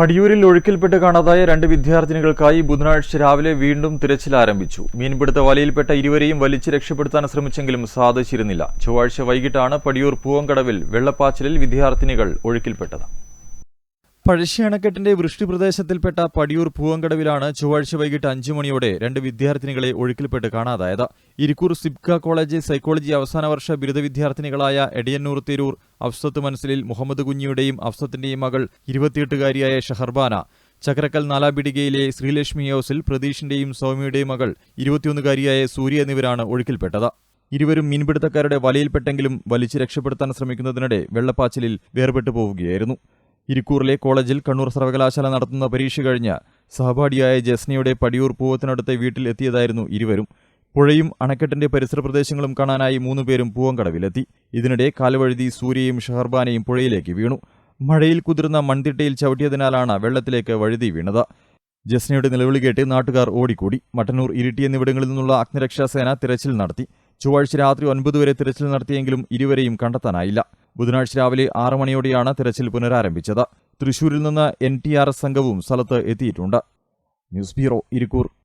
പടിയൂരിൽ ഒഴുക്കിൽപ്പെട്ട് കാണാതായ രണ്ട് വിദ്യാർത്ഥിനികൾക്കായി ബുധനാഴ്ച രാവിലെ വീണ്ടും തിരച്ചിൽ ആരംഭിച്ചു. മീൻപിടുത്ത വലയിൽപ്പെട്ട ഇരുവരെയും വലിച്ച് രക്ഷപ്പെടുത്താൻ ശ്രമിച്ചെങ്കിലും സാധിച്ചിരുന്നില്ല. ചൊവ്വാഴ്ച വൈകിട്ടാണ് പടിയൂർ പൂവങ്കടവിൽ വെള്ളപ്പാച്ചിലിൽ വിദ്യാർത്ഥിനികൾ ഒഴുക്കിൽപ്പെട്ടത്. പഴശ്ശി അണക്കെട്ടിന്റെ വൃഷ്ടി പ്രദേശത്തിൽപ്പെട്ട പടിയൂർ പൂവങ്കടവിലാണ് ചൊവ്വാഴ്ച വൈകിട്ട് അഞ്ചു മണിയോടെ രണ്ട് വിദ്യാർത്ഥിനികളെ ഒഴുക്കിൽപ്പെട്ട് കാണാതായത്. ഇരിക്കൂർ സിബ്ക കോളേജ് സൈക്കോളജി അവസാന വർഷ ബിരുദ വിദ്യാർത്ഥിനികളായ എടിയന്നൂർ തിരൂർ അഫ്സത്ത് മനസ്സിലിൽ മുഹമ്മദ് കുഞ്ഞിയുടെയും അഫ്സത്തിന്റെയും മകൾ ഇരുപത്തിയെട്ടുകാരിയായ ഷഹർബാന. ചക്രക്കൽ നാലാപിടികയിലെ ശ്രീലക്ഷ്മി ഹൌസിൽ പ്രതീഷിന്റെയും സൗമ്യയുടെയും മകൾ ഇരുപത്തിയൊന്നുകാരിയായ സൂര്യ എന്നിവരാണ് ഒഴുക്കിൽപ്പെട്ടത്. ഇരുവരും മീൻപിടുത്തക്കാരുടെ വലയിൽപ്പെട്ടെങ്കിലും വലിച്ചു രക്ഷപ്പെടുത്താൻ ശ്രമിക്കുന്നതിനിടെ വെള്ളപ്പാച്ചിലിൽ വേർപെട്ടു പോവുകയായിരുന്നു ഇരിക്കൂറിലെ കോളേജിൽ കണ്ണൂർ സർവകലാശാല നടത്തുന്ന പരീക്ഷ കഴിഞ്ഞ സഹപാഠിയായ ജസ്നയുടെ പടിയൂർ പൂവത്തിനടുത്തെ വീട്ടിൽ എത്തിയതായിരുന്നു ഇരുവരും. പുഴയും അണക്കെട്ടിന്റെ പരിസര പ്രദേശങ്ങളും കാണാനായി മൂന്നുപേരും പൂവങ്കടവിലെത്തി ഇതിനിടെ കാലുവഴുതി സൂര്യയും ഷഹർബാനയും പുഴയിലേക്ക് വീണു. മഴയിൽ കുതിർന്ന മൺതിട്ടയിൽ ചവിട്ടിയതിനാലാണ് വെള്ളത്തിലേക്ക് വഴുതി വീണത്. ജസ്നയുടെ നിലവിളി കേട്ട് നാട്ടുകാർ ഓടിക്കൂടി. മട്ടന്നൂർ ഇരിട്ടി എന്നിവിടങ്ങളിൽ നിന്നുള്ള അഗ്നിരക്ഷാസേന തിരച്ചിൽ നടത്തി. ചൊവ്വാഴ്ച രാത്രി ഒൻപത് വരെ തിരച്ചിൽ നടത്തിയെങ്കിലും ഇരുവരെയും കണ്ടെത്താനായില്ല. ബുധനാഴ്ച രാവിലെ ആറ് മണിയോടെയാണ് തിരച്ചിൽ പുനരാരംഭിച്ചത്. തൃശൂരിൽ നിന്ന് എൻ സംഘവും സ്ഥലത്ത് എത്തിയിട്ടുണ്ട്. News bureau Irikkur.